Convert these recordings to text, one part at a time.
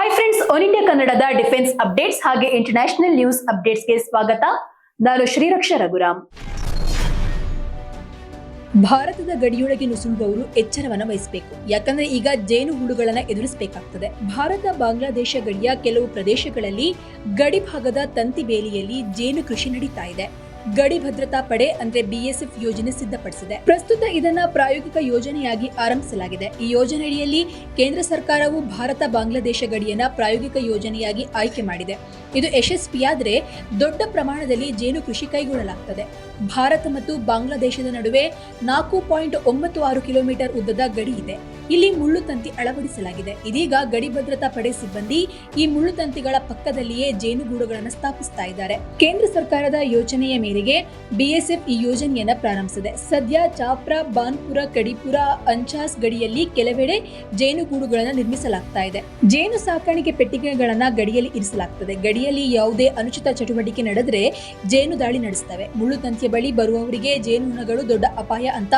Hi friends one India ಕನ್ನಡದ defence updates ಹಾಗೆ international news ಅಪ್ಡೇಟ್ಸ್ಗೆ ಸ್ವಾಗತ. ನಾನು ಶ್ರೀರಕ್ಷ ರಘುರಾಮ್. ಭಾರತದ ಗಡಿಯೊಳಗೆ ನುಸುಳುವವರು ಎಚ್ಚರವನ್ನು ವಹಿಸಬೇಕು. ಯಾಕಂದ್ರೆ ಈಗ ಜೇನು ಹುಳುಗಳನ್ನ ಎದುರಿಸಬೇಕಾಗ್ತದೆ. ಭಾರತ, ಬಾಂಗ್ಲಾದೇಶ ಗಡಿಯ ಕೆಲವು ಪ್ರದೇಶಗಳಲ್ಲಿ ಗಡಿ ಭಾಗದ ತಂತಿ ಬೇಲಿಯಲ್ಲಿ ಜೇನು ಕೃಷಿ ನಡೀತಾ ಇದೆ. ಗಡಿ ಭದ್ರತಾ ಪಡೆ ಅಂದ್ರೆ ಬಿಎಸ್ಎಫ್ ಯೋಜನೆ ಸಿದ್ಧಪಡಿಸಿದೆ. ಪ್ರಸ್ತುತ ಇದನ್ನ ಪ್ರಾಯೋಗಿಕ ಯೋಜನೆಯಾಗಿ ಆರಂಭಿಸಲಾಗಿದೆ. ಈ ಯೋಜನೆಯಡಿಯಲ್ಲಿ ಕೇಂದ್ರ ಸರ್ಕಾರವು ಭಾರತ ಬಾಂಗ್ಲಾದೇಶ ಗಡಿಯನ್ನ ಪ್ರಾಯೋಗಿಕ ಯೋಜನೆಯಾಗಿ ಆಯ್ಕೆ ಮಾಡಿದೆ. ಇದು ಯಶಸ್ವಿಯಾದರೆ ದೊಡ್ಡ ಪ್ರಮಾಣದಲ್ಲಿ ಜೇನು ಕೃಷಿ ಕೈಗೊಳ್ಳಲಾಗುತ್ತದೆ ಭಾರತ ಮತ್ತು ಬಾಂಗ್ಲಾದೇಶದ ನಡುವೆ ನಾಲ್ಕು ಪಾಯಿಂಟ್ ಒಂಬತ್ತು ಆರು ಕಿಲೋಮೀಟರ್ ಉದ್ದದ ಗಡಿ ಇದೆ. ಇಲ್ಲಿ ಮುಳ್ಳು ತಂತಿ ಅಳವಡಿಸಲಾಗಿದೆ. ಇದೀಗ ಗಡಿ ಭದ್ರತಾ ಪಡೆ ಸಿಬ್ಬಂದಿ ಈ ಮುಳ್ಳು ತಂತಿಗಳ ಪಕ್ಕದಲ್ಲಿಯೇ ಜೇನುಗೂಡುಗಳನ್ನು ಸ್ಥಾಪಿಸ್ತಾ ಇದ್ದಾರೆ. ಕೇಂದ್ರ ಸರ್ಕಾರದ ಯೋಜನೆಯ ಮೇರೆಗೆ ಬಿಎಸ್ಎಫ್ ಈ ಯೋಜನೆಯನ್ನ ಪ್ರಾರಂಭಿಸಿದೆ. ಸದ್ಯ ಚಾಪ್ರಾ, ಬಾನ್ಪುರ, ಕಡಿಪುರ, ಅಂಚಾಸ್ ಗಡಿಯಲ್ಲಿ ಕೆಲವೆಡೆ ಜೇನುಗೂಡುಗಳನ್ನು ನಿರ್ಮಿಸಲಾಗ್ತಾ ಇದೆ. ಜೇನು ಸಾಕಾಣಿಕೆ ಪೆಟ್ಟಿಗೆಗಳನ್ನ ಗಡಿಯಲ್ಲಿ ಇರಿಸಲಾಗ್ತದೆ. ಗಡಿಯಲ್ಲಿ ಯಾವುದೇ ಅನುಚಿತ ಚಟುವಟಿಕೆ ನಡೆದರೆ ಜೇನು ದಾಳಿ ನಡೆಸ್ತವೆ. ಮುಳ್ಳು ತಂತಿಯ ಬಳಿ ಬರುವವರಿಗೆ ಜೇನುನಗಳು ದೊಡ್ಡ ಅಪಾಯ ಅಂತ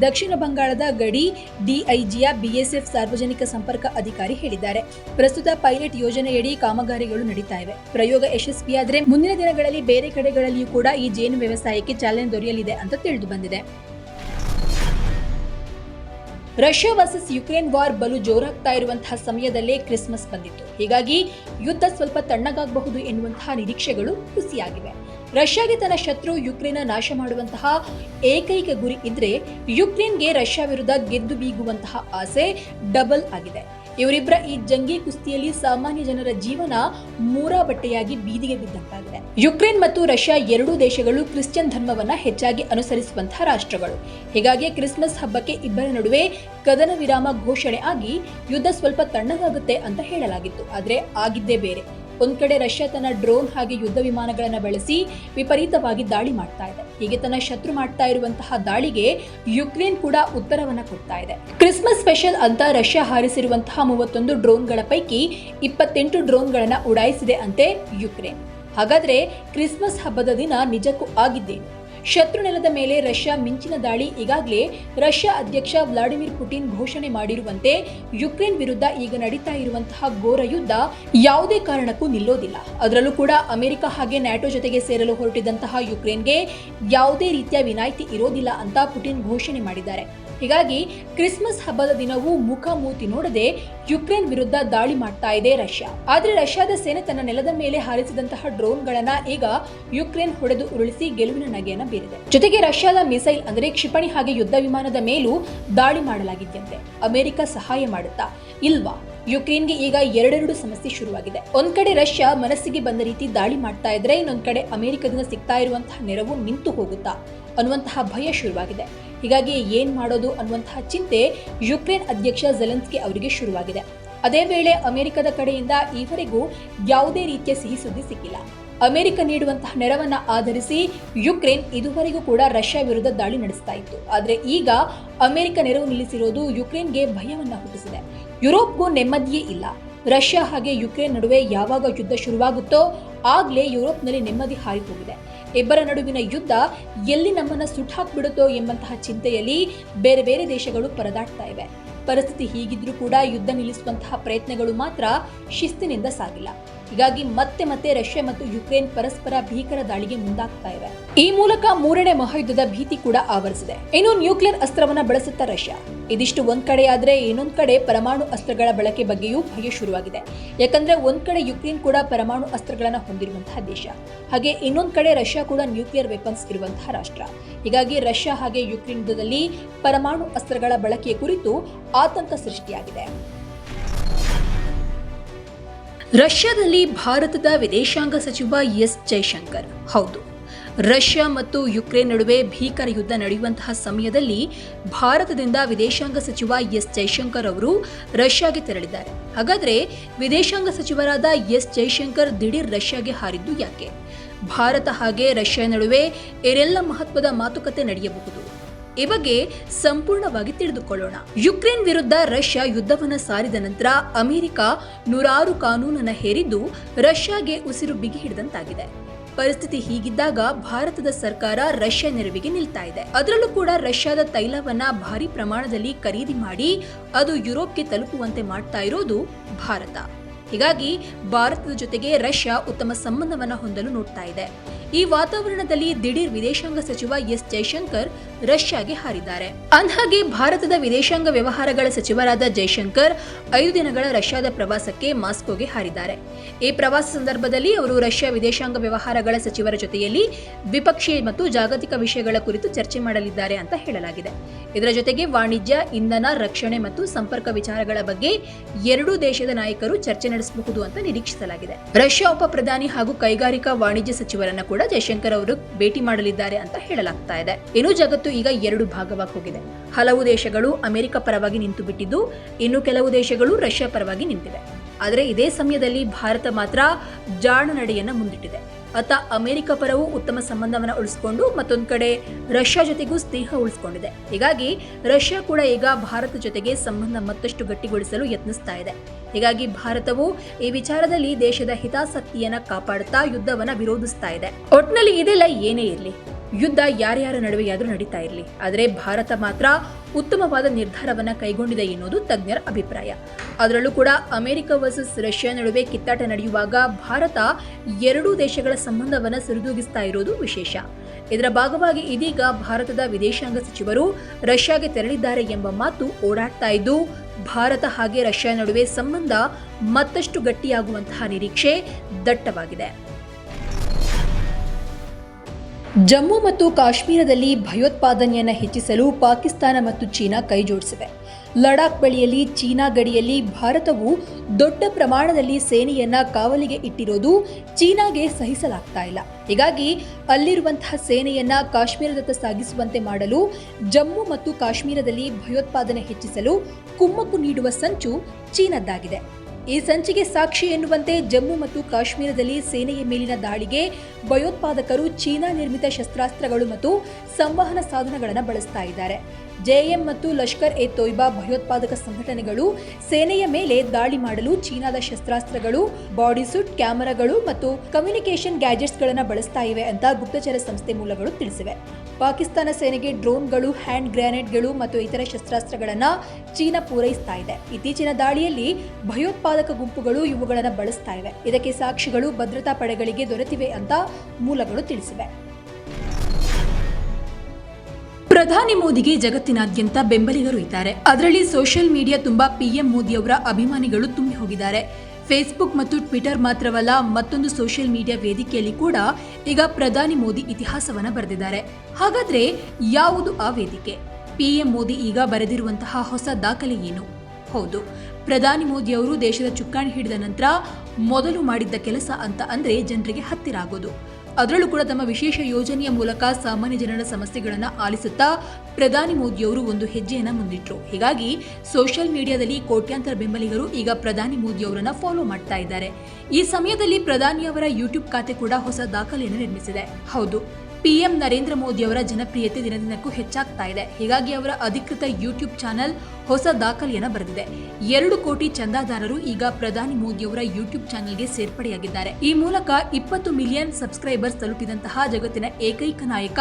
ದಕ್ಷಿಣ ಬಂಗಾಳದ ಗಡಿ ಡಿಐಜಿಯ ಬಿಎಸ್ಎಫ್ ಸಾರ್ವಜನಿಕ ಸಂಪರ್ಕ ಅಧಿಕಾರಿ ಹೇಳಿದ್ದಾರೆ. ಪ್ರಸ್ತುತ ಪೈಲಟ್ ಯೋಜನೆಯಡಿ ಕಾಮಗಾರಿಗಳು ನಡೀತಾ ಇವೆ. ಪ್ರಯೋಗ ಯಶಸ್ವಿಯಾದರೆ ಮುಂದಿನ ದಿನಗಳಲ್ಲಿ ಬೇರೆ ಕಡೆಗಳಲ್ಲಿಯೂ ಕೂಡ ಈ ಜೇನು ವ್ಯವಸಾಯಕ್ಕೆ ಚಾಲನೆ ದೊರೆಯಲಿದೆ ಅಂತ ತಿಳಿದು ಬಂದಿದೆ. ರಷ್ಯಾ ವರ್ಸಸ್ ಯುಕ್ರೇನ್ ವಾರ್ ಬಲು ಜೋರಾಗ್ತಾ ಇರುವಂತಹ ಸಮಯದಲ್ಲೇ ಕ್ರಿಸ್ಮಸ್ ಬಂದಿತ್ತು. ಹೀಗಾಗಿ ಯುದ್ಧ ಸ್ವಲ್ಪ ತಣ್ಣಗಾಗಬಹುದು ಎನ್ನುವಂತಹ ನಿರೀಕ್ಷೆಗಳು ಹುಸಿಯಾಗಿವೆ. ರಷ್ಯಾಗೆ ತನ್ನ ಶತ್ರು ಯುಕ್ರೇನ್ ನಾಶ ಮಾಡುವಂತಹ ಏಕೈಕ ಗುರಿ ಇದ್ರೆ ಯುಕ್ರೇನ್ಗೆ ರಷ್ಯಾ ವಿರುದ್ಧ ಗೆದ್ದು ಬೀಗುವಂತಹ ಆಸೆ ಡಬಲ್ ಆಗಿದೆ. ಇವರಿಬ್ಬರ ಈ ಜಂಗಿ ಕುಸ್ತಿಯಲ್ಲಿ ಸಾಮಾನ್ಯ ಜನರ ಜೀವನ ಮೂರಾ ಬಟ್ಟೆಯಾಗಿ ಬೀದಿಗೆ ಬಿದ್ದಂತಾಗಿದೆ. ಯುಕ್ರೇನ್ ಮತ್ತು ರಷ್ಯಾ ಎರಡೂ ದೇಶಗಳು ಕ್ರಿಶ್ಚಿಯನ್ ಧರ್ಮವನ್ನ ಹೆಚ್ಚಾಗಿ ಅನುಸರಿಸುವಂತಹ ರಾಷ್ಟ್ರಗಳು. ಹೀಗಾಗಿ ಕ್ರಿಸ್ಮಸ್ ಹಬ್ಬಕ್ಕೆ ಇಬ್ಬರ ನಡುವೆ ಕದನ ವಿರಾಮ ಘೋಷಣೆ ಆಗಿ ಯುದ್ಧ ಸ್ವಲ್ಪ ತಣ್ಣಗಾಗುತ್ತೆ ಅಂತ ಹೇಳಲಾಗಿತ್ತು. ಆದರೆ ಆಗಿದ್ದೇ ಬೇರೆ. ಒಂದ್ ಕಡೆ ರಷ್ಯಾ ತನ್ನ ಡ್ರೋನ್ ಹಾಗೆ ಯುದ್ಧ ವಿಮಾನಗಳನ್ನು ಬಳಸಿ ವಿಪರೀತವಾಗಿ ದಾಳಿ ಮಾಡ್ತಾ ಇದೆ. ಹೀಗೆ ತನ್ನ ಶತ್ರು ಮಾಡ್ತಾ ಇರುವಂತಹ ದಾಳಿಗೆ ಯುಕ್ರೇನ್ ಕೂಡ ಉತ್ತರವನ್ನ ಕೊಡ್ತಾ ಇದೆ. ಕ್ರಿಸ್ಮಸ್ ಸ್ಪೆಷಲ್ ಅಂತ ರಷ್ಯಾ ಹಾರಿಸಿರುವಂತಹ ಮೂವತ್ತೊಂದು ಡ್ರೋನ್ಗಳ ಪೈಕಿ ಇಪ್ಪತ್ತೆಂಟು ಡ್ರೋನ್ಗಳನ್ನ ಉಡಾಯಿಸಿದೆ ಅಂತೆ ಯುಕ್ರೇನ್. ಹಾಗಾದ್ರೆ ಕ್ರಿಸ್ಮಸ್ ಹಬ್ಬದ ದಿನ ನಿಜಕ್ಕೂ ಆಗಿದ್ದೇನು? ಶತ್ರು ನೆಲದ ಮೇಲೆ ರಷ್ಯಾ ಮಿಂಚಿನ ದಾಳಿ ಈಗಾಗಲೇ ರಷ್ಯಾ ಅಧ್ಯಕ್ಷ ವ್ಲಾಡಿಮಿರ್ ಪುಟಿನ್ ಘೋಷಣೆ ಮಾಡಿರುವಂತೆ ಯುಕ್ರೇನ್ ವಿರುದ್ಧ ಈಗ ನಡೀತಾ ಇರುವಂತಹ ಘೋರ ಯುದ್ಧ ಯಾವುದೇ ಕಾರಣಕ್ಕೂ ನಿಲ್ಲೋದಿಲ್ಲ. ಅದರಲ್ಲೂ ಕೂಡ ಅಮೆರಿಕ ಹಾಗೆ ನ್ಯಾಟೋ ಜೊತೆಗೆ ಸೇರಲು ಹೊರಟಿದ್ದಂತಹ ಯುಕ್ರೇನ್ಗೆ ಯಾವುದೇ ರೀತಿಯ ವಿನಾಯಿತಿ ಇರೋದಿಲ್ಲ ಅಂತ ಪುಟಿನ್ ಘೋಷಣೆ ಮಾಡಿದ್ದಾರೆ. ಹೀಗಾಗಿ ಕ್ರಿಸ್ಮಸ್ ಹಬ್ಬದ ದಿನವೂ ಮುಖ ಮೂತಿ ನೋಡದೆ ಯುಕ್ರೇನ್ ವಿರುದ್ಧ ದಾಳಿ ಮಾಡ್ತಾ ಇದೆ ರಷ್ಯಾ. ಆದರೆ ರಷ್ಯಾದ ಸೇನೆ ತನ್ನ ನೆಲದ ಮೇಲೆ ಹಾರಿಸಿದಂತಹ ಡ್ರೋನ್ಗಳನ್ನ ಈಗ ಯುಕ್ರೇನ್ ಹೊಡೆದು ಉರುಳಿಸಿ ಗೆಲುವಿನ ನಗೆಯನ್ನ ಬೀರಿದೆ. ಜೊತೆಗೆ ರಷ್ಯಾದ ಮಿಸೈಲ್ ಅಂದರೆ ಕ್ಷಿಪಣಿ ಹಾಗೆ ಯುದ್ಧ ವಿಮಾನದ ಮೇಲೂ ದಾಳಿ ಮಾಡಲಾಗಿದ್ದಂತೆ ಅಮೆರಿಕ ಸಹಾಯ ಮಾಡುತ್ತಾ? ಇಲ್ವಾ? ಯುಕ್ರೇನ್ಗೆ ಈಗ ಎರಡೆರಡು ಸಮಸ್ಯೆ ಶುರುವಾಗಿದೆ. ಒಂದ್ ಕಡೆ ರಷ್ಯಾ ಮನಸ್ಸಿಗೆ ಬಂದ ರೀತಿ ದಾಳಿ ಮಾಡ್ತಾ ಇದ್ರೆ ಇನ್ನೊಂದ್ ಕಡೆ ಅಮೆರಿಕದಿಂದ ಸಿಗ್ತಾ ಇರುವಂತಹ ನೆರವು ನಿಂತು ಹೋಗುತ್ತಾ ಅನ್ನುವಂತಹ ಭಯ ಶುರುವಾಗಿದೆ. ಹೀಗಾಗಿ ಏನ್ ಮಾಡೋದು ಅನ್ನುವಂತಹ ಚಿಂತೆ ಯುಕ್ರೇನ್ ಅಧ್ಯಕ್ಷ ಜೆಲೆನ್ಸ್ಕಿ ಅವರಿಗೆ ಶುರುವಾಗಿದೆ. ಅದೇ ವೇಳೆ ಅಮೆರಿಕದ ಕಡೆಯಿಂದ ಈವರೆಗೂ ಯಾವುದೇ ರೀತಿಯ ಸಿಹಿ ಸುದ್ದಿ ಸಿಕ್ಕಿಲ್ಲ. ಅಮೆರಿಕ ನೀಡುವಂತಹ ನೆರವನ್ನ ಆಧರಿಸಿ ಯುಕ್ರೇನ್ ಇದುವರೆಗೂ ಕೂಡ ರಷ್ಯಾ ವಿರುದ್ಧ ದಾಳಿ ನಡೆಸ್ತಾ ಇತ್ತು. ಆದ್ರೆ ಈಗ ಅಮೆರಿಕ ನೆರವು ನಿಲ್ಲಿಸಿರೋದು ಯುಕ್ರೇನ್ಗೆ ಭಯವನ್ನ ಹುಟ್ಟಿಸಿದೆ. ಯುರೋಪ್ಗೂ ನೆಮ್ಮದಿಯೇ ಇಲ್ಲ. ರಷ್ಯಾ ಹಾಗೆ ಯುಕ್ರೇನ್ ನಡುವೆ ಯಾವಾಗ ಯುದ್ಧ ಶುರುವಾಗುತ್ತೋ ಆಗ್ಲೇ ಯುರೋಪ್ನಲ್ಲಿ ನೆಮ್ಮದಿ ಹಾರಿ ಹೋಗಿದೆ. ಇಬ್ಬರ ನಡುವಿನ ಯುದ್ಧ ಎಲ್ಲಿ ನಮ್ಮನ್ನ ಸುಟ್ಟಾಕ್ಬಿಡುತ್ತೋ ಎಂಬಂತಹ ಚಿಂತೆಯಲ್ಲಿ ಬೇರೆ ಬೇರೆ ದೇಶಗಳು ಪರದಾಡ್ತಾ ಇವೆ. ಪರಿಸ್ಥಿತಿ ಹೀಗಿದ್ರೂ ಕೂಡ ಯುದ್ಧ ನಿಲ್ಲಿಸುವಂತಹ ಪ್ರಯತ್ನಗಳು ಮಾತ್ರ ಶಿಸ್ತಿನಿಂದ ಸಾಗಿಲ್ಲ. ಹೀಗಾಗಿ ಮತ್ತೆ ಮತ್ತೆ ರಷ್ಯಾ ಮತ್ತು ಯುಕ್ರೇನ್ ಪರಸ್ಪರ ಭೀಕರ ದಾಳಿಗೆ ಮುಂದಾಗ್ತಾ ಇವೆ. ಈ ಮೂಲಕ ಮೂರನೇ ಮಹಾಯುದ್ಧದ ಭೀತಿ ಕೂಡ ಆವರಿಸಿದೆ. ಇನ್ನು ನ್ಯೂಕ್ಲಿಯರ್ ಅಸ್ತ್ರವನ್ನ ಬಳಸುತ್ತಾ ರಷ್ಯಾ. ಇದಿಷ್ಟು ಒಂದ್ ಕಡೆ ಆದ್ರೆ ಇನ್ನೊಂದ್ ಕಡೆ ಪರಮಾಣು ಅಸ್ತ್ರಗಳ ಬಳಕೆ ಬಗ್ಗೆಯೂ ಭಯ ಶುರುವಾಗಿದೆ. ಯಾಕಂದ್ರೆ ಒಂದ್ ಕಡೆ ಯುಕ್ರೇನ್ ಕೂಡ ಪರಮಾಣು ಅಸ್ತ್ರಗಳನ್ನ ಹೊಂದಿರುವಂತಹ ದೇಶ. ಹಾಗೆ ಇನ್ನೊಂದ್ ಕಡೆ ರಷ್ಯಾ ಕೂಡ ನ್ಯೂಕ್ಲಿಯರ್ ವೆಪನ್ಸ್ ಇರುವಂತಹ ರಾಷ್ಟ್ರ. ಹೀಗಾಗಿ ರಷ್ಯಾ ಹಾಗೆ ಯುಕ್ರೇನ್ ಯುದ್ಧದಲ್ಲಿ ಪರಮಾಣು ಅಸ್ತ್ರಗಳ ಬಳಕೆಯ ಕುರಿತು ಆತಂಕ ಸೃಷ್ಟಿಯಾಗಿದೆ. ರಷ್ಯಾದಲ್ಲಿ ಭಾರತದ ವಿದೇಶಾಂಗ ಸಚಿವ ಎಸ್ ಜೈಶಂಕರ್. ಹೌದು. ರಷ್ಯಾ ಮತ್ತು ಯುಕ್ರೇನ್ ನಡುವೆ ಭೀಕರ ಯುದ್ಧ ನಡೆಯುವಂತಹ ಸಮಯದಲ್ಲಿ ಭಾರತದಿಂದ ವಿದೇಶಾಂಗ ಸಚಿವ ಎಸ್ ಜೈಶಂಕರ್ ಅವರು ರಷ್ಯಾಗೆ ತೆರಳಿದ್ದಾರೆ. ಹಾಗಾದ್ರೆ ವಿದೇಶಾಂಗ ಸಚಿವರಾದ ಎಸ್ ಜೈಶಂಕರ್ ದಿಢೀರ್ ರಷ್ಯಾಗೆ ಹಾರಿದ್ದು ಯಾಕೆ? ಭಾರತ ಹಾಗೆ ರಷ್ಯಾ ನಡುವೆ ಏನೆಲ್ಲ ಮಹತ್ವದ ಮಾತುಕತೆ ನಡೆಯಬಹುದು? ಈ ಬಗ್ಗೆ ಸಂಪೂರ್ಣವಾಗಿ ತಿಳಿದುಕೊಳ್ಳೋಣ. ಯುಕ್ರೇನ್ ವಿರುದ್ಧ ರಷ್ಯಾ ಯುದ್ಧವನ್ನು ಸಾರಿದ ನಂತರ ಅಮೆರಿಕ ನೂರಾರು ಕಾನೂನನ್ನು ಹೇರಿದ್ದು ರಷ್ಯಾಗೆ ಉಸಿರು ಬಿಗಿ ಹಿಡಿದಂತಾಗಿದೆ. ಪರಿಸ್ಥಿತಿ ಹೀಗಿದ್ದಾಗ ಭಾರತದ ಸರ್ಕಾರ ರಷ್ಯಾ ನೆರವಿಗೆ ನಿಲ್ತಾ ಇದೆ. ಅದರಲ್ಲೂ ಕೂಡ ರಷ್ಯಾದ ತೈಲವನ್ನ ಭಾರಿ ಪ್ರಮಾಣದಲ್ಲಿ ಖರೀದಿ ಮಾಡಿ ಅದು ಯುರೋಪ್ಗೆ ತಲುಪುವಂತೆ ಮಾಡ್ತಾ ಇರೋದು ಭಾರತ. ಹೀಗಾಗಿ ಭಾರತದ ಜೊತೆಗೆ ರಷ್ಯಾ ಉತ್ತಮ ಸಂಬಂಧವನ್ನ ಹೊಂದಲು ನೋಡ್ತಾ ಇದೆ. ಈ ವಾತಾವರಣದಲ್ಲಿ ದಿಢೀರ್ ವಿದೇಶಾಂಗ ಸಚಿವ ಎಸ್ ಜೈಶಂಕರ್ ರಷ್ಯಾಗೆ ಹಾರಿದ್ದಾರೆ. ಅಂದ್ಹಾಗೆ ಭಾರತದ ವಿದೇಶಾಂಗ ವ್ಯವಹಾರಗಳ ಸಚಿವರಾದ ಜೈಶಂಕರ್ ಐದು ದಿನಗಳ ರಷ್ಯಾದ ಪ್ರವಾಸಕ್ಕೆ ಮಾಸ್ಕೋಗೆ ಹಾರಿದ್ದಾರೆ. ಈ ಪ್ರವಾಸ ಸಂದರ್ಭದಲ್ಲಿ ಅವರು ರಷ್ಯಾ ವಿದೇಶಾಂಗ ವ್ಯವಹಾರಗಳ ಸಚಿವರ ಜೊತೆಯಲ್ಲಿ ದ್ವಿಪಕ್ಷೀಯ ಮತ್ತು ಜಾಗತಿಕ ವಿಷಯಗಳ ಕುರಿತು ಚರ್ಚೆ ಮಾಡಲಿದ್ದಾರೆ ಅಂತ ಹೇಳಲಾಗಿದೆ. ಇದರ ಜೊತೆಗೆ ವಾಣಿಜ್ಯ, ಇಂಧನ, ರಕ್ಷಣೆ ಮತ್ತು ಸಂಪರ್ಕ ವಿಚಾರಗಳ ಬಗ್ಗೆ ಎರಡೂ ದೇಶದ ನಾಯಕರು ಚರ್ಚೆ ನಡೆಸಬಹುದು ಅಂತ ನಿರೀಕ್ಷಿಸಲಾಗಿದೆ. ರಷ್ಯಾ ಉಪ ಪ್ರಧಾನಿ ಹಾಗೂ ಕೈಗಾರಿಕಾ ವಾಣಿಜ್ಯ ಸಚಿವರನ್ನ ಕೂಡ ಜಯಶಂಕರ್ ಅವರು ಭೇಟಿ ಮಾಡಲಿದ್ದಾರೆ ಅಂತ ಹೇಳಲಾಗ್ತಾ ಇದೆ. ಇನ್ನು ಜಗತ್ತು ಈಗ ಎರಡು ಭಾಗವಾಗಿ ಹೋಗಿದೆ. ಹಲವು ದೇಶಗಳು ಅಮೆರಿಕ ಪರವಾಗಿ ನಿಂತು ಬಿಟ್ಟಿದ್ದು ಇನ್ನು ಕೆಲವು ದೇಶಗಳು ರಷ್ಯಾ ಪರವಾಗಿ ನಿಂತಿವೆ. ಆದರೆ ಇದೇ ಸಮಯದಲ್ಲಿ ಭಾರತ ಮಾತ್ರ ಜಾಣ ನಡೆಯನ್ನ ಮುಂದಿಟ್ಟಿದೆ. ಅತ್ತ ಅಮೆರಿಕ ಪರವೂ ಉತ್ತಮ ಸಂಬಂಧವನ್ನ ಉಳಿಸಿಕೊಂಡು ಮತ್ತೊಂದು ಕಡೆ ರಷ್ಯಾ ಜೊತೆಗೂ ಸ್ನೇಹ ಉಳಿಸಿಕೊಂಡಿದೆ. ಹೀಗಾಗಿ ರಷ್ಯಾ ಕೂಡ ಈಗ ಭಾರತ ಜೊತೆಗೆ ಸಂಬಂಧ ಮತ್ತಷ್ಟು ಗಟ್ಟಿಗೊಳಿಸಲು ಯತ್ನಿಸ್ತಾ ಇದೆ. ಹೀಗಾಗಿ ಭಾರತವು ಈ ವಿಚಾರದಲ್ಲಿ ದೇಶದ ಹಿತಾಸಕ್ತಿಯನ್ನ ಕಾಪಾಡುತ್ತಾ ಯುದ್ಧವನ್ನ ವಿರೋಧಿಸ್ತಾ ಇದೆ. ಒಟ್ನಲ್ಲಿ ಇದೆಲ್ಲ ಏನೇ ಇರಲಿ. ಯುದ್ಧ ಯಾರ್ಯಾರ ನಡುವೆಯಾದರೂ ನಡೀತಾ ಇರಲಿ. ಆದರೆ ಭಾರತ ಮಾತ್ರ ಉತ್ತಮವಾದ ನಿರ್ಧಾರವನ್ನು ಕೈಗೊಂಡಿದೆ ಎನ್ನುವುದು ತಜ್ಞರ ಅಭಿಪ್ರಾಯ. ಅದರಲ್ಲೂ ಕೂಡ ಅಮೆರಿಕ ವರ್ಸಸ್ ರಷ್ಯಾ ನಡುವೆ ಕಿತ್ತಾಟ ನಡೆಯುವಾಗ ಭಾರತ ಎರಡೂ ದೇಶಗಳ ಸಂಬಂಧವನ್ನು ಸರಿದೂಗಿಸ್ತಾ ಇರೋದು ವಿಶೇಷ. ಇದರ ಭಾಗವಾಗಿ ಇದೀಗ ಭಾರತದ ವಿದೇಶಾಂಗ ಸಚಿವರು ರಷ್ಯಾಗೆ ತೆರಳಿದ್ದಾರೆ ಎಂಬ ಮಾತು ಓಡಾಡ್ತಾ ಇದ್ದು, ಭಾರತ ಹಾಗೆ ರಷ್ಯಾ ನಡುವೆ ಸಂಬಂಧ ಮತ್ತಷ್ಟು ಗಟ್ಟಿಯಾಗುವಂತಹ ನಿರೀಕ್ಷೆ ದಟ್ಟವಾಗಿದೆ. ಜಮ್ಮು ಮತ್ತು ಕಾಶ್ಮೀರದಲ್ಲಿ ಭಯೋತ್ಪಾದನೆಯನ್ನು ಹೆಚ್ಚಿಸಲು ಪಾಕಿಸ್ತಾನ ಮತ್ತು ಚೀನಾ ಕೈಜೋಡಿಸಿವೆ. ಲಡಾಖ್ ಬಳಿಯಲ್ಲಿ ಚೀನಾ ಗಡಿಯಲ್ಲಿ ಭಾರತವು ದೊಡ್ಡ ಪ್ರಮಾಣದಲ್ಲಿ ಸೇನೆಯನ್ನ ಕಾವಲಿಗೆ ಇಟ್ಟಿರೋದು ಚೀನಾಗೆ ಸಹಿಸಲಾಗ್ತಾ ಇಲ್ಲ. ಹೀಗಾಗಿ ಅಲ್ಲಿರುವಂತಹ ಸೇನೆಯನ್ನ ಕಾಶ್ಮೀರದತ್ತ ಸಾಗಿಸುವಂತೆ ಮಾಡಲು ಜಮ್ಮು ಮತ್ತು ಕಾಶ್ಮೀರದಲ್ಲಿ ಭಯೋತ್ಪಾದನೆ ಹೆಚ್ಚಿಸಲು ಕುಮ್ಮಕ್ಕು ನೀಡುವ ಸಂಚು ಚೀನದ್ದಾಗಿದೆ. ಈ ಸಂಚಿಗೆ ಸಾಕ್ಷಿ ಎನ್ನುವಂತೆ ಜಮ್ಮು ಮತ್ತು ಕಾಶ್ಮೀರದಲ್ಲಿ ಸೇನೆಯ ಮೇಲಿನ ದಾಳಿಗೆ ಭಯೋತ್ಪಾದಕರು ಚೀನಾ ನಿರ್ಮಿತ ಶಸ್ತ್ರಾಸ್ತ್ರಗಳು ಮತ್ತು ಸಂವಹನ ಸಾಧನಗಳನ್ನು ಬಳಸ್ತಾ ಇದ್ದಾರೆ. ಜೆಎಂ ಮತ್ತು ಲಷ್ಕರ್ ಎ ತೊಯ್ಬಾ ಭಯೋತ್ಪಾದಕ ಸಂಘಟನೆಗಳು ಸೇನೆಯ ಮೇಲೆ ದಾಳಿ ಮಾಡಲು ಚೀನಾದ ಶಸ್ತ್ರಾಸ್ತ್ರಗಳು ಬಾಡಿ ಸೂಟ್ ಕ್ಯಾಮೆರಾಗಳು ಮತ್ತು ಕಮ್ಯುನಿಕೇಷನ್ ಗ್ಯಾಜೆಟ್ಸ್ಗಳನ್ನು ಬಳಸ್ತಾ ಇವೆ ಅಂತ ಗುಪ್ತಚರ ಸಂಸ್ಥೆ ಮೂಲಗಳು ತಿಳಿಸಿವೆ. ಪಾಕಿಸ್ತಾನ ಸೇನೆಗೆ ಡ್ರೋನ್ಗಳು, ಹ್ಯಾಂಡ್ ಗ್ರಾನೇಡ್ಗಳು ಮತ್ತು ಇತರ ಶಸ್ತ್ರಾಸ್ತ್ರಗಳನ್ನು ಚೀನಾ ಪೂರೈಸ್ತಾ ಇದೆ. ಇತ್ತೀಚಿನ ದಾಳಿಯಲ್ಲಿ ಭಯೋತ್ಪಾದಕ ಗುಂಪುಗಳು ಇವುಗಳನ್ನು ಬಳಸ್ತಾ ಇವೆ. ಇದಕ್ಕೆ ಸಾಕ್ಷಿಗಳು ಭದ್ರತಾ ಪಡೆಗಳಿಗೆ ದೊರೆತಿವೆ ಅಂತ ಮೂಲಗಳು ತಿಳಿಸಿವೆ. ಪ್ರಧಾನಿ ಮೋದಿಗೆ ಜಗತ್ತಿನಾದ್ಯಂತ ಬೆಂಬಲಿಗರು ಇದ್ದಾರೆ. ಅದರಲ್ಲಿ ಸೋಷಿಯಲ್ ಮೀಡಿಯಾ ತುಂಬಾ ಪಿಎಂ ಮೋದಿಯವರ ಅಭಿಮಾನಿಗಳು ತುಂಬಿ ಹೋಗಿದ್ದಾರೆ. ಫೇಸ್ಬುಕ್ ಮತ್ತು ಟ್ವಿಟರ್ ಮಾತ್ರವಲ್ಲ, ಮತ್ತೊಂದು ಸೋಷಿಯಲ್ ಮೀಡಿಯಾ ವೇದಿಕೆಯಲ್ಲಿ ಕೂಡ ಈಗ ಪ್ರಧಾನಿ ಮೋದಿ ಇತಿಹಾಸವನ್ನ ಬರೆದಿದ್ದಾರೆ. ಹಾಗಾದ್ರೆ ಯಾವುದು ಆ ವೇದಿಕೆ? ಪಿಎಂ ಮೋದಿ ಈಗ ಬರೆದಿರುವಂತಹ ಹೊಸ ದಾಖಲೆ ಏನು? ಹೌದು, ಪ್ರಧಾನಿ ಮೋದಿಯವರು ದೇಶದ ಚುಕ್ಕಾಣಿ ಹಿಡಿದ ನಂತರ ಮೊದಲು ಮಾಡಿದ್ದ ಕೆಲಸ ಅಂತ ಅಂದ್ರೆ ಜನರಿಗೆ ಹತ್ತಿರ ಆಗೋದು. ಅದರಲ್ಲೂ ಕೂಡ ತಮ್ಮ ವಿಶೇಷ ಯೋಜನೆಯ ಮೂಲಕ ಸಾಮಾನ್ಯ ಜನರ ಸಮಸ್ಯೆಗಳನ್ನು ಆಲಿಸುತ್ತಾ ಪ್ರಧಾನಿ ಮೋದಿಯವರು ಒಂದು ಹೆಜ್ಜೆಯನ್ನು ಮುಂದಿಟ್ಟರು ಹೀಗಾಗಿ ಸೋಷಿಯಲ್ ಮೀಡಿಯಾದಲ್ಲಿ ಕೋಟ್ಯಾಂತರ ಬೆಂಬಲಿಗರು ಈಗ ಪ್ರಧಾನಿ ಮೋದಿಯವರನ್ನು ಫಾಲೋ ಮಾಡ್ತಾ ಇದ್ದಾರೆ. ಈ ಸಮಯದಲ್ಲಿ ಪ್ರಧಾನಿಯವರ ಯೂಟ್ಯೂಬ್ ಖಾತೆ ಕೂಡ ಹೊಸ ದಾಖಲೆಯನ್ನು ನಿರ್ಮಿಸಿದೆ. ಹೌದು, ಪಿಎಂ ನರೇಂದ್ರ ಮೋದಿಯವರ ಜನಪ್ರಿಯತೆ ದಿನದಿನಕ್ಕೂ ಹೆಚ್ಚಾಗ್ತಾ ಇದೆ. ಹೀಗಾಗಿ ಅವರ ಅಧಿಕೃತ ಯೂಟ್ಯೂಬ್ ಚಾನೆಲ್ ಹೊಸ ದಾಖಲೆಯನ್ನು ಬರೆದಿದೆ. ಎರಡು ಕೋಟಿ ಚಂದಾದಾರರು ಈಗ ಪ್ರಧಾನಿ ಮೋದಿಯವರ ಯೂಟ್ಯೂಬ್ ಚಾನೆಲ್ಗೆ ಸೇರ್ಪಡೆಯಾಗಿದ್ದಾರೆ. ಈ ಮೂಲಕ ಇಪ್ಪತ್ತು ಮಿಲಿಯನ್ ಸಬ್ಸ್ಕ್ರೈಬರ್ಸ್ ತಲುಪಿದಂತಹ ಜಗತ್ತಿನ ಏಕೈಕ ನಾಯಕ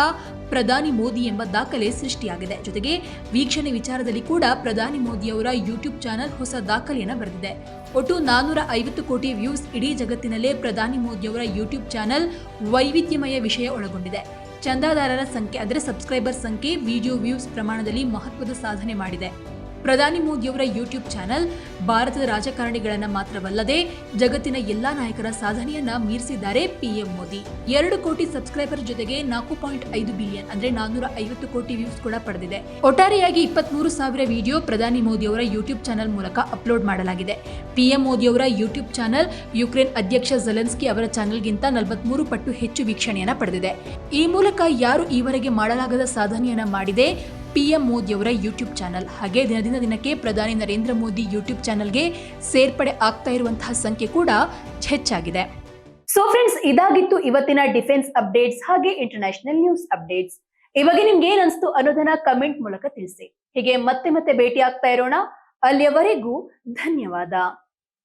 ಪ್ರಧಾನಿ ಮೋದಿ ಎಂಬ ದಾಖಲೆ ಸೃಷ್ಟಿಯಾಗಿದೆ. ಜೊತೆಗೆ ವೀಕ್ಷಣೆ ವಿಚಾರದಲ್ಲಿ ಕೂಡ ಪ್ರಧಾನಿ ಮೋದಿಯವರ ಯೂಟ್ಯೂಬ್ ಚಾನೆಲ್ ಹೊಸ ದಾಖಲೆಯನ್ನು ಬರೆದಿದೆ. ಒಟ್ಟು ನಾನೂರ ಐವತ್ತು ಕೋಟಿ ವ್ಯೂಸ್ ಇಡೀ ಜಗತ್ತಿನಲ್ಲೇ ಪ್ರಧಾನಿ ಮೋದಿಯವರ ಯೂಟ್ಯೂಬ್ ಚಾನೆಲ್ ವೈವಿಧ್ಯಮಯ ವಿಷಯ ಒಳಗೊಂಡಿದೆ. ಚಂದಾದಾರರ ಸಂಖ್ಯೆ, ಅಂದರೆ ಸಬ್ಸ್ಕ್ರೈಬರ್ ಸಂಖ್ಯೆ, ವಿಡಿಯೋ ವ್ಯೂಸ್ ಪ್ರಮಾಣದಲ್ಲಿ ಮಹತ್ವದ ಸಾಧನೆ ಮಾಡಿದೆ. ಪ್ರಧಾನಿ ಮೋದಿಯವರ ಯೂಟ್ಯೂಬ್ ಚಾನೆಲ್, ಭಾರತದ ರಾಜಕಾರಣಿಗಳನ್ನ ಮಾತ್ರವಲ್ಲದೆ ಜಗತ್ತಿನ ಎಲ್ಲಾ ನಾಯಕರ ಸಾಧನೆಯನ್ನ ಮೀರಿಸಿದ್ದಾರೆ ಪಿಎಂ ಮೋದಿ. ಎರಡು ಕೋಟಿ ಸಬ್ಸ್ಕ್ರೈಬರ್ ಜೊತೆಗೆ ನಾಲ್ಕು ಪಾಯಿಂಟ್ ಐದು ಬಿಲಿಯನ್ ಅಂದ್ರೆ ನಾನ್ನೂರ ಐವತ್ತು ಕೋಟಿ ವ್ಯೂಸ್ ಕೂಡ ಪಡೆದಿದೆ. ಒಟ್ಟಾರೆಯಾಗಿ ಇಪ್ಪತ್ಮೂರು ಸಾವಿರ ವಿಡಿಯೋ ಪ್ರಧಾನಿ ಮೋದಿಯವರ ಯೂಟ್ಯೂಬ್ ಚಾನೆಲ್ ಮೂಲಕ ಅಪ್ಲೋಡ್ ಮಾಡಲಾಗಿದೆ. ಪಿಎಂ ಮೋದಿಯವರ ಯೂಟ್ಯೂಬ್ ಚಾನೆಲ್, ಯುಕ್ರೇನ್ ಅಧ್ಯಕ್ಷ ಜಲೆನ್ಸ್ಕಿ ಅವರ ಚಾನೆಲ್ಗಿಂತ ನಲವತ್ಮೂರು ಪಟ್ಟು ಹೆಚ್ಚು ವೀಕ್ಷಣೆಯನ್ನ ಪಡೆದಿದೆ. ಈ ಮೂಲಕ ಯಾರು ಈವರೆಗೆ ಮಾಡಲಾಗದ ಸಾಧನೆಯನ್ನ ಮಾಡಿದೆ? ಪಿಎಂ ಮೋದಿಯವರ ಯೂಟ್ಯೂಬ್ ಚಾನಲ್. ಹಾಗೆ ದಿನದಿಂದ ದಿನಕ್ಕೆ ಪ್ರಧಾನಿ ನರೇಂದ್ರ ಮೋದಿ ಯೂಟ್ಯೂಬ್ ಚಾನಲ್ಗೆ ಸೇರ್ಪಡೆ ಆಗ್ತಾ ಇರುವಂತಹ ಸಂಖ್ಯೆ ಕೂಡ ಹೆಚ್ಚಾಗಿದೆ. ಸೊ ಫ್ರೆಂಡ್ಸ್ ಇದಾಗಿತ್ತು ಇವತ್ತಿನ ಡಿಫೆನ್ಸ್ ಅಪ್ಡೇಟ್ಸ್ ಹಾಗೆ ಇಂಟರ್ನ್ಯಾಷನಲ್ ನ್ಯೂಸ್ ಅಪ್ಡೇಟ್ಸ್. ಇವಾಗ ನಿಮ್ಗೆ ಏನ್ ಅನ್ಸ್ತು ಅನ್ನೋದನ್ನ ಕಮೆಂಟ್ ಮೂಲಕ ತಿಳಿಸಿ. ಹೀಗೆ ಮತ್ತೆ ಮತ್ತೆ ಭೇಟಿ ಆಗ್ತಾ ಇರೋಣ. ಅಲ್ಲಿಯವರೆಗೂ ಧನ್ಯವಾದ.